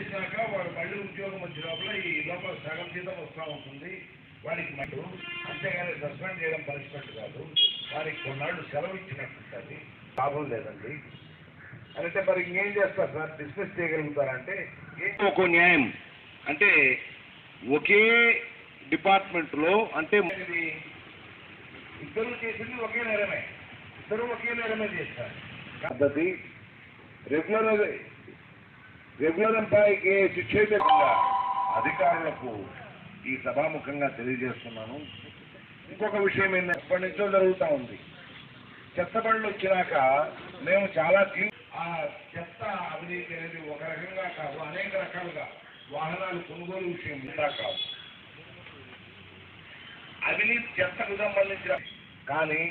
చేశాక వాడు మళ్ళీ ఉద్యోగం వచ్చే లోపల ఈ లోపల సగం జీతం వస్తూ ఉంటుంది. వాడికి మటు అంతేగాని సస్పెండ్ చేయడం పనిష్మెంట్ కాదు. వారికి కొన్నాళ్ళు సెలవు ఇచ్చినట్టుంటుంది. లాభం లేదండి. అంటే మరి ఇంకేం చేస్తారు సార్? డిస్మిస్ చేయగలుగుతారంటే ఒక న్యాయం. అంటే ఒకే డిపార్ట్మెంట్లో అంటే ఇది ఇద్దరు చేసింది ఒకే నేరమే. ఇద్దరు ఒకే నేరమే చేస్తారు. పద్ధతి. రెగ్యులర్ రెగ్యులర్ ఎంప్లాయీకి అధికారులకు ఈ సభాముఖంగా తెలియజేస్తున్నాను. ఇంకొక విషయం ఏంటంటే ఎప్పటి నుంచో జరుగుతూ ఉంది. చెత్త బండ్లు వచ్చినాక మేము చాలా ఆ చెత్త అవినీతి అనేది ఒక రకంగా కాదు అనేక రకాలుగా వాహనాలు కొనుగోలు విషయం ఉందా కాదు. అవినీతి చెత్తకు సంబంధించిన కానీ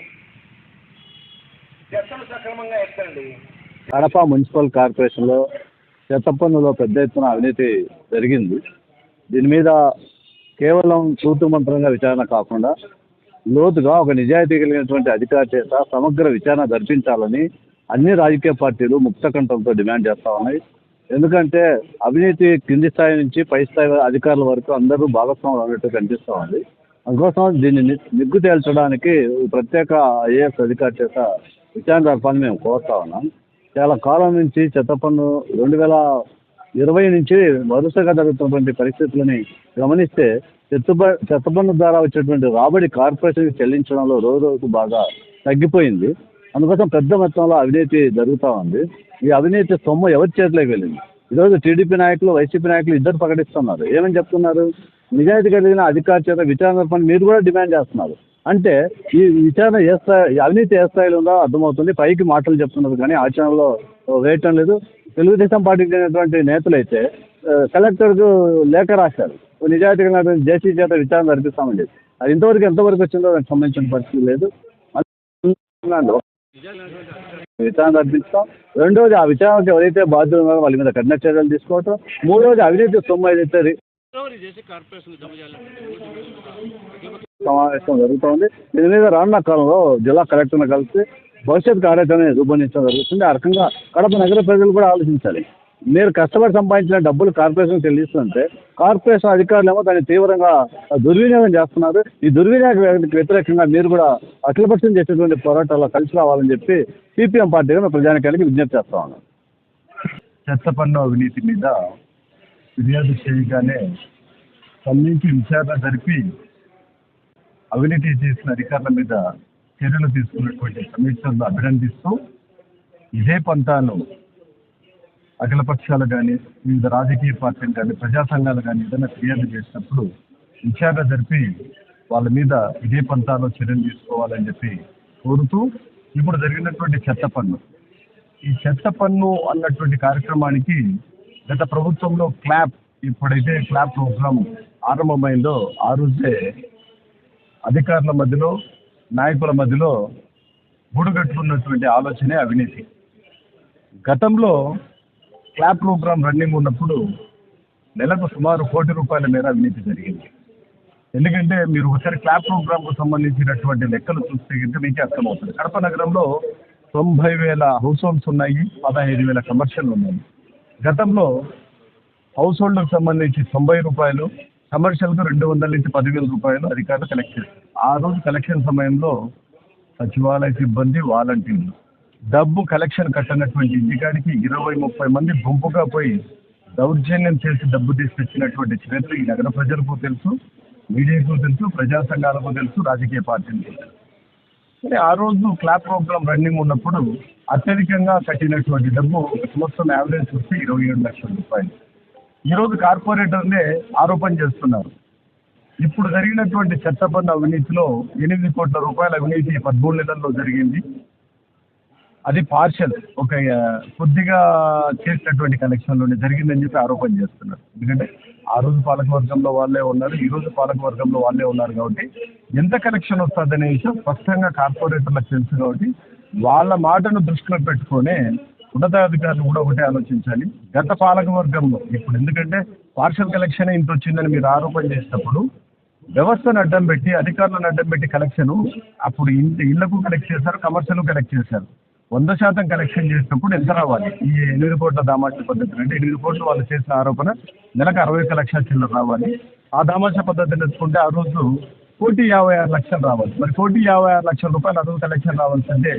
చెత్తను సక్రమంగా ఎత్తండి. కడప మున్సిపల్ కార్పొరేషన్లో చెత్త పన్నులో పెద్ద ఎత్తున అవినీతి జరిగింది. దీని మీద కేవలం తూతు మంత్రంగా విచారణ కాకుండా లోతుగా ఒక నిజాయితీ కలిగినటువంటి అధికారి చేత సమగ్ర విచారణ జరిపించాలని అన్ని రాజకీయ పార్టీలు ముక్తకంఠంతో డిమాండ్ చేస్తా ఉన్నాయి. ఎందుకంటే అవినీతి కింది స్థాయి నుంచి పై స్థాయి అధికారుల వరకు అందరూ భాగస్వాములు అన్నట్టు కనిపిస్తూ ఉంది. అందుకోసం దీన్ని నిగ్గు తేల్చడానికి ప్రత్యేక ఐఏఎస్ అధికారి చేత విచారణ జరపాలని మేము కోరుతా ఉన్నాం. చాలా కాలం నుంచి చెత్త పన్ను రెండు వేల ఇరవై నుంచి వరుసగా జరుగుతున్నటువంటి పరిస్థితులని గమనిస్తే చెత్త చెత్తపన్ను చెత్త పన్ను ద్వారా వచ్చేటువంటి రాబడి కార్పొరేషన్కి చెల్లించడంలో రోజు రోజుకు బాగా తగ్గిపోయింది. అందుకోసం పెద్ద మొత్తంలో అవినీతి జరుగుతూ ఉంది. ఈ అవినీతి సొమ్ము ఎవరి చేతిలోకి వెళ్ళింది? ఈరోజు టీడీపీ నాయకులు వైసీపీ నాయకులు ఇద్దరు ప్రకటిస్తున్నారు. ఏమని చెప్తున్నారు? నిజాయితీ కలిగిన అధికారి చేత విచారణ పని మీరు కూడా డిమాండ్ చేస్తున్నారు. అంటే ఈ విచారణ ఏ స్థాయి అవినీతి ఏ స్థాయిలో ఉందో అర్థమవుతుంది. పైకి మాటలు చెప్తున్నారు కానీ ఆచరణలో వేయటం లేదు. తెలుగుదేశం పార్టీకి చెందినటువంటి నేతలైతే ఆ, కలెక్టర్కు లేఖ రాశారు. నిజాయితీగా జేసీ చేత విచారణ జరిపిస్తామని చెప్పి. అది ఇంతవరకు ఎంతవరకు వచ్చిందో దానికి సంబంధించిన పరిస్థితి లేదు. విచారణ జరిపిస్తాం. రెండోది ఆ విచారణకు ఎవరైతే బాధ్యులు ఉన్నారో వాళ్ళ మీద కఠిన చర్యలు తీసుకోవటం. మూడోది అవినీతి సొమ్ము ఏదైతే సమావేశం జరుగుతోంది. దీని మీద రానున్న కాలంలో జిల్లా కలెక్టర్ను కలిసి భవిష్యత్ కార్యాచరణ రూపొందించడం జరుగుతుంది. ఆ రకంగా కడప నగర ప్రజలు కూడా ఆలోచించాలి. మీరు కష్టపడి సంపాదించిన డబ్బులు కార్పొరేషన్ చెల్లిస్తుంటే కార్పొరేషన్ అధికారులు దాన్ని తీవ్రంగా దుర్వినియోగం చేస్తున్నారు. ఈ దుర్వినియోగానికి వ్యతిరేకంగా మీరు కూడా అఖిలపక్షం చేసేటువంటి పోరాటాల్లో కలిసి రావాలని చెప్పి సిపిఎం పార్టీగా మేము ప్రజానికానికి విజ్ఞప్తి చేస్తా ఉన్నాం. చెత్త పన్ను అవినీతి మీద ఫిర్యాదు చేయగానే స్పందించి విచారణ జరిపి అవినీతి చేసిన అధికారుల మీద చర్యలు తీసుకున్నటువంటి కమిషనర్ను అభినందిస్తూ ఇదే పంతాను అఖిలపక్షాలు కానీ వివిధ రాజకీయ పార్టీలు కానీ ప్రజా సంఘాలు కానీ ఏదైనా ఫిర్యాదు చేసినప్పుడు విచారణ జరిపి వాళ్ళ మీద ఇదే పంతాలో చర్యలు తీసుకోవాలని చెప్పి కోరుతూ ఇప్పుడు జరిగినటువంటి చెత్త పన్ను. ఈ చెత్త పన్ను అన్నటువంటి కార్యక్రమానికి గత ప్రభుత్వంలో క్లాప్ ఇప్పుడైతే క్లాప్ ప్రోగ్రాం ఆరంభమైందో ఆ రోజే అధికారుల మధ్యలో నాయకుల మధ్యలో గుడుగట్టుకున్నటువంటి ఆలోచనే అవినీతి. గతంలో క్లాప్ ప్రోగ్రాం రన్నింగ్ ఉన్నప్పుడు నెలకు సుమారు కోటి రూపాయల మేర అవినీతి జరిగింది. ఎందుకంటే మీరు ఒకసారి క్లాప్ ప్రోగ్రామ్కు సంబంధించినటువంటి లెక్కలు చూస్తే కనుక మీకే అర్థమవుతుంది. కడప నగరంలో తొంభై వేల హౌస్ హోల్డ్స్ ఉన్నాయి పదహైదు వేల కమర్షియల్ ఉన్నాయి. గతంలో హౌస్ హోల్డ్కు సంబంధించి తొంభై రూపాయలు కమర్షియల్కు రెండు వందల నుంచి పదివేల రూపాయలు అధికారులు కలెక్ట్ చేస్తారు ఆ రోజు కలెక్షన్ సమయంలో సచివాలయ సిబ్బంది వాలంటీర్లు. డబ్బు కలెక్షన్ కట్టనటువంటి ఇంటికాడికి ఇరవై ముప్పై మంది గుంపుగా పోయి దౌర్జన్యం చేసి డబ్బు తీసుకొచ్చినటువంటి చరిత్ర ఈ నగర ప్రజలకు తెలుసు మీడియాకు తెలుసు ప్రజా సంఘాలకు తెలుసు రాజకీయ పార్టీలకు తెలుసు. సరే ఆ రోజు క్లాప్ ప్రోగ్రామ్ రన్నింగ్ ఉన్నప్పుడు అత్యధికంగా కట్టినటువంటి డబ్బు ఒక సంవత్సరం యావరేజ్ చూస్తే ఇరవై ఏడు లక్షల రూపాయలు. ఈరోజు కార్పొరేటర్లే ఆరోపణ చేస్తున్నారు. ఇప్పుడు జరిగినటువంటి చెత్త అవినీతిలో ఎనిమిది కోట్ల రూపాయల అవినీతి పదమూడు నెలల్లో జరిగింది. అది పార్షల్ ఒక కొద్దిగా చేసినటువంటి కలెక్షన్లోనే జరిగిందని చెప్పి ఆరోపణ చేస్తున్నారు. ఎందుకంటే ఆ రోజు పాలకవర్గంలో వాళ్ళే ఉన్నారు ఈ రోజు పాలకవర్గంలో వాళ్ళే ఉన్నారు కాబట్టి ఎంత కలెక్షన్ అనే విషయం స్పష్టంగా కార్పొరేటర్లకు తెలుసు కాబట్టి వాళ్ళ మాటను దృష్టిలో పెట్టుకునే ఉన్నతాధికారులు కూడా ఒకటే ఆలోచించాలి. గత పాలకవర్గంలో ఇప్పుడు ఎందుకంటే పార్షల్ కలెక్షన్ ఇంత వచ్చిందని మీరు ఆరోపణ చేసినప్పుడు వ్యవస్థను అడ్డం పెట్టి అధికారులను అడ్డం పెట్టి కలెక్షన్ అప్పుడు ఇంటి ఇళ్ళకు కలెక్ట్ చేశారు కమర్షియల్ కలెక్ట్ చేశారు. వంద శాతం కలెక్షన్ చేసినప్పుడు ఎంత రావాలి? ఈ ఎనిమిది కోట్ల దామాష పద్ధతి అంటే ఎనిమిది కోట్లు వాళ్ళు చేసిన ఆరోపణ నెలకు అరవై ఒక్క లక్షల చిల్లర రావాలి. ఆ దామాష పద్ధతిని ఎత్తుకుంటే ఆ రోజు కోటి యాభై ఆరు లక్షలు రావాలి. మరి కోటి యాభై ఆరు లక్షల రూపాయలు అదొక కలెక్షన్ రావాల్సిందే.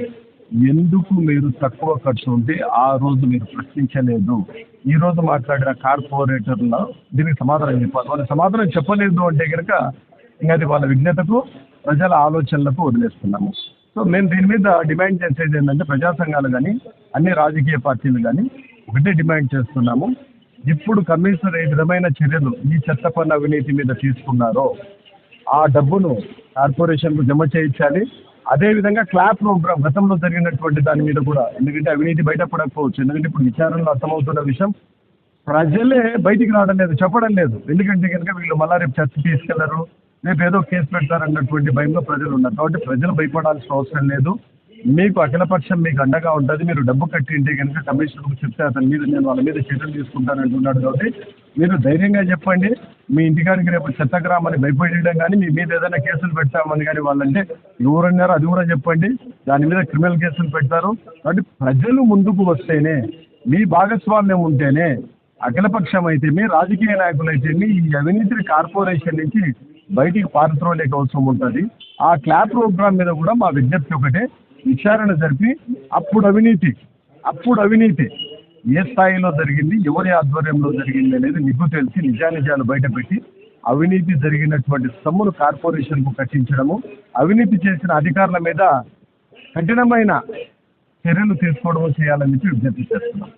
ఎందుకు మీరు తక్కువ ఖర్చు ఉంటే ఆ రోజు మీరు ప్రశ్నించలేదు? ఈ రోజు మాట్లాడిన కార్పొరేటర్ల దీనికి సమాధానం చెప్పాలి. వాళ్ళు సమాధానం చెప్పలేదు అంటే కనుక ఇంకా అది వాళ్ళ విజ్ఞతకు ప్రజల ఆలోచనలకు వదిలేస్తున్నాము. సో మేము దీని మీద డిమాండ్ చేసేది ఏంటంటే ప్రజా సంఘాలు కానీ అన్ని రాజకీయ పార్టీలు కానీ ఒకటే డిమాండ్ చేస్తున్నాము. ఇప్పుడు కమిషనర్ ఏ విధమైన చర్యలు ఈ చెత్త పన్ను అవినీతి మీద తీసుకున్నారో ఆ డబ్బును కార్పొరేషన్కు జమ చేయించాలి. అదేవిధంగా క్లాప్ రూమ్ గతంలో జరిగినటువంటి దాని మీద కూడా ఎందుకంటే అవినీతి బయటపడకపోవచ్చు ఎందుకంటే ఇప్పుడు విచారణలో అర్థమవుతున్న విషయం ప్రజలే బయటికి రావడం లేదు చెప్పడం లేదు. ఎందుకంటే కనుక వీళ్ళు మళ్ళా రేపు చర్చ తీసుకెళ్ళరు రేపు ఏదో కేసు పెడతారన్నటువంటి భయంలో ప్రజలు ఉన్నారు. కాబట్టి ప్రజలు భయపడాల్సిన అవసరం లేదు. మీకు అఖిలపక్షం మీకు అండగా ఉంటుంది మీరు డబ్బు కట్టింటే కనుక కమిషనర్కు చెప్తే అతని మీద నేను వాళ్ళ మీద చర్యలు తీసుకుంటానంటున్నాడు కాబట్టి మీరు ధైర్యంగా చెప్పండి. మీ ఇంటికాడికి రేపు చెత్తగ్రామాన్ని భయపడేయడం కానీ మీ మీద ఏదైనా కేసులు పెడతామని కానీ వాళ్ళంటే ఎవరన్నారో అది కూడా చెప్పండి. దాని మీద క్రిమినల్ కేసులు పెడతారు. కాబట్టి ప్రజలు ముందుకు వస్తేనే మీ భాగస్వామ్యం ఉంటేనే అఖిలపక్షం అయితే మీ రాజకీయ నాయకులు అయితే ఈ అవినీతి కార్పొరేషన్ నుంచి బయటికి పారత్రోలేక అవసరం ఉంటుంది. ఆ క్లాప్ ప్రోగ్రామ్ మీద కూడా మా విజ్ఞప్తి ఒకటే విచారణ జరిపి అప్పుడు అవినీతి అప్పుడు అవినీతి. ఏ స్థాయిలో జరిగింది ఎవరి ఆధ్వర్యంలో జరిగింది అనేది మీకు తెలిసి నిజానిజాలు బయటపెట్టి అవినీతి జరిగినటువంటి సొమ్మును కార్పొరేషన్కు కట్టించడము అవినీతి చేసిన అధికారుల మీద కఠినమైన చర్యలు తీసుకోవడం చేయాలని చెప్పి విజ్ఞప్తి చేస్తున్నాం.